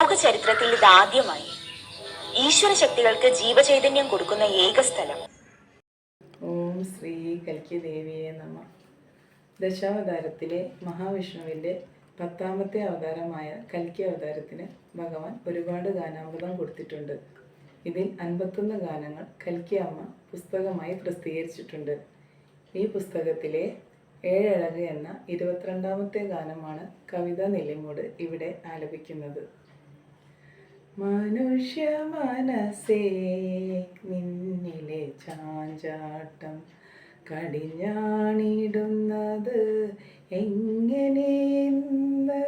ലോക ചരിത്രത്തിൽ ഇതാദ്യമായി ഈശ്വര ശക്തികൾക്ക് ജീവചൈതന്യം കൊടുക്കുന്ന ഏക സ്ഥലം. ഓം ശ്രീ കൽക്കി ദേവിയെ നമ. ദശാവതാരത്തിലെ മഹാവിഷ്ണുവിന്റെ പത്താമത്തെ അവതാരമായ കൽക്കി അവതാരത്തിന് ഭഗവാൻ ഒരുപാട് ഗാനാമൃതം കൊടുത്തിട്ടുണ്ട്. ഇതിൽ അൻപത്തൊന്ന് ഗാനങ്ങൾ കൽക്കി അമ്മ പുസ്തകമായി പ്രസിദ്ധീകരിച്ചിട്ടുണ്ട്. ഈ പുസ്തകത്തിലെ ഏഴഴക് എന്ന ഇരുപത്തിരണ്ടാമത്തെ ഗാനമാണ് കവിത നെല്ലിമോട് ഇവിടെ ആലപിക്കുന്നത്. മനുഷ്യ മനസ്സേ നിന്നിലെ ചാഞ്ചാട്ടം കടിഞ്ഞാണിടുന്നത് എങ്ങനെയെന്ന്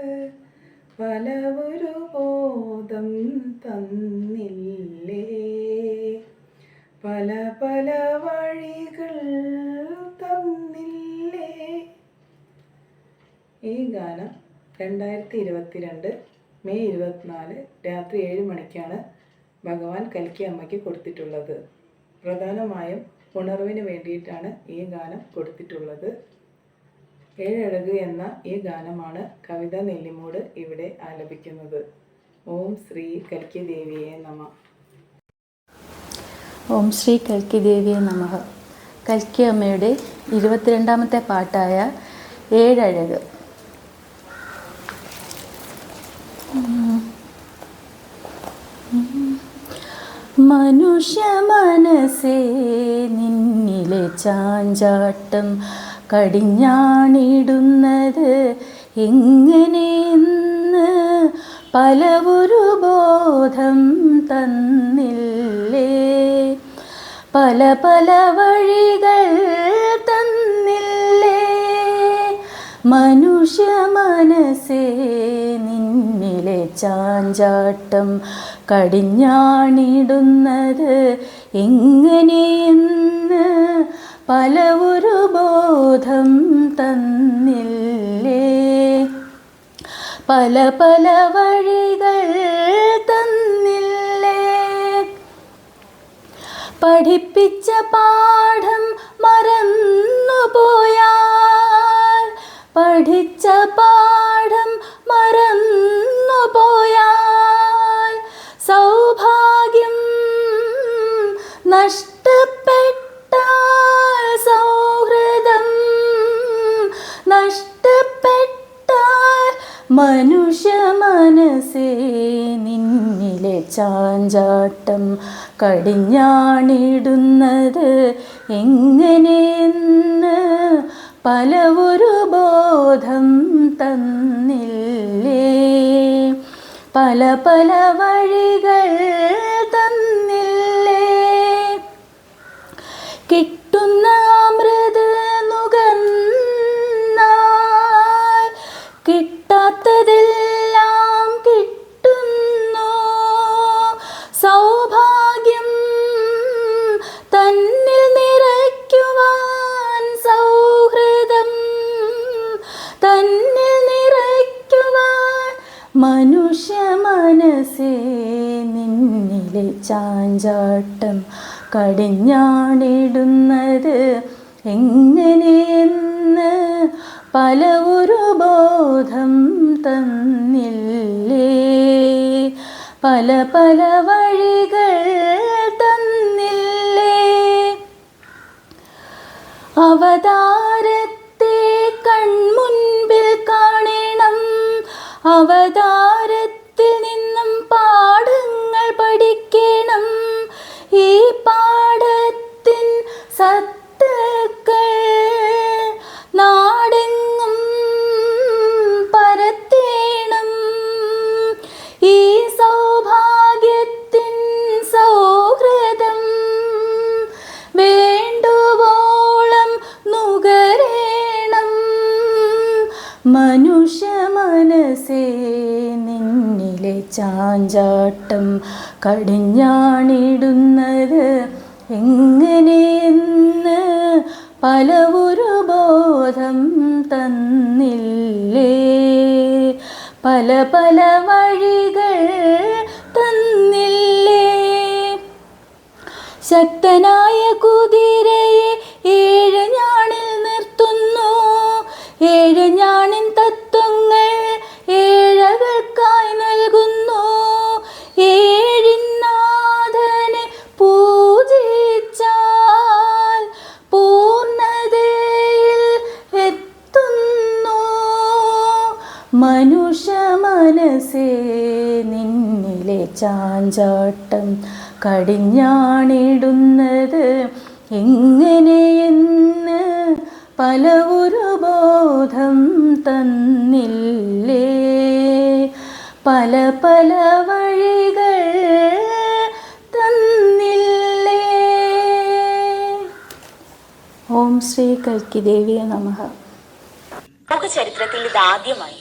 പലവൊരു ബോധം തന്നില്ലേ? പല പല വഴികൾ തന്നില്ലേ? ഈ ഗാനം രണ്ടായിരത്തി ഇരുപത്തിരണ്ട് മെയ് ഇരുപത്തിനാല് രാത്രി ഏഴ് മണിക്കാണ് ഭഗവാൻ കൽക്കി അമ്മയ്ക്ക് കൊടുത്തിട്ടുള്ളത്. പ്രധാനമായും ഉണർവിന് വേണ്ടിയിട്ടാണ് ഈ ഗാനം കൊടുത്തിട്ടുള്ളത്. ഏഴഴക് എന്ന ഈ ഗാനമാണ് കവിത നെല്ലിമൂട് ഇവിടെ ആലപിക്കുന്നത്. ഓം ശ്രീ കൽക്കി ദേവിയെ നമ. ഓം ശ്രീ കൽക്കി ദേവിയെ നമ. കൽക്കി അമ്മയുടെ ഇരുപത്തിരണ്ടാമത്തെ പാട്ടായ ഏഴഴക്. മനുഷ്യ മനസ്സേ നിന്നിലെ ചാഞ്ചാട്ടം കടിഞ്ഞാണിടുന്നത് എങ്ങനെയെന്ന് പലവൊരു ബോധം തന്നില്ലേ? പല പല വഴികൾ മനുഷ്യ മനസ്സേ നിന്നിലെ ചാഞ്ചാട്ടം കടിഞ്ഞാണിടുന്നത് എങ്ങനെയെന്ന് പല ഒരു ബോധം തന്നില്ലേ? പല പല വഴികൾ തന്നില്ലേ? പഠിപ്പിച്ച പാഠം മറന്നുപോയാൽ പഠിച്ച പാഠം മറന്നുപോയാൽ സൗഭാഗ്യം നഷ്ടപ്പെട്ടാൽ സൗഹൃദം നഷ്ടപ്പെട്ടാൽ മനുഷ്യ മനസ്സേ നിന്നിലെ ചാഞ്ചാട്ടം കടിഞ്ഞാണിടുന്നത് എങ്ങനെയെന്ന് പല ഒരു ബോധം തന്നില്ലേ? പല പല വഴികൾ മനുഷ്യ മനസ്സേ നിന്നിലെ ചാഞ്ചാട്ടം കടിഞ്ഞാണിടുന്നത് എങ്ങനെയെന്ന് പല ഒരു ബോധം തന്നില്ലേ? പല പല അവതാരത്തിൽ മനസ്സേ നിന്നിലെ ചാഞ്ചാട്ടം കടിഞ്ഞാണിടുന്നത് എങ്ങനെയെന്ന് പല ഒരു ബോധം തന്നില്ലേ? പല പല വഴികൾ തന്നില്ലേ? ശക്തനായ കുതിരയെ നിന്നിലെ ചാഞ്ചാട്ടം കടിഞ്ഞാണിടുന്നത്. എങ്ങനെയെന്ന് പല ഒരു ബോധം തന്നില്ലേ? പല പല വഴികൾ തന്നില്ലേ? ഓം ശ്രീ കൽക്കി ദേവിയെ നമ. ലോക ചരിത്രത്തിൽ ഇത് ആദ്യമായി.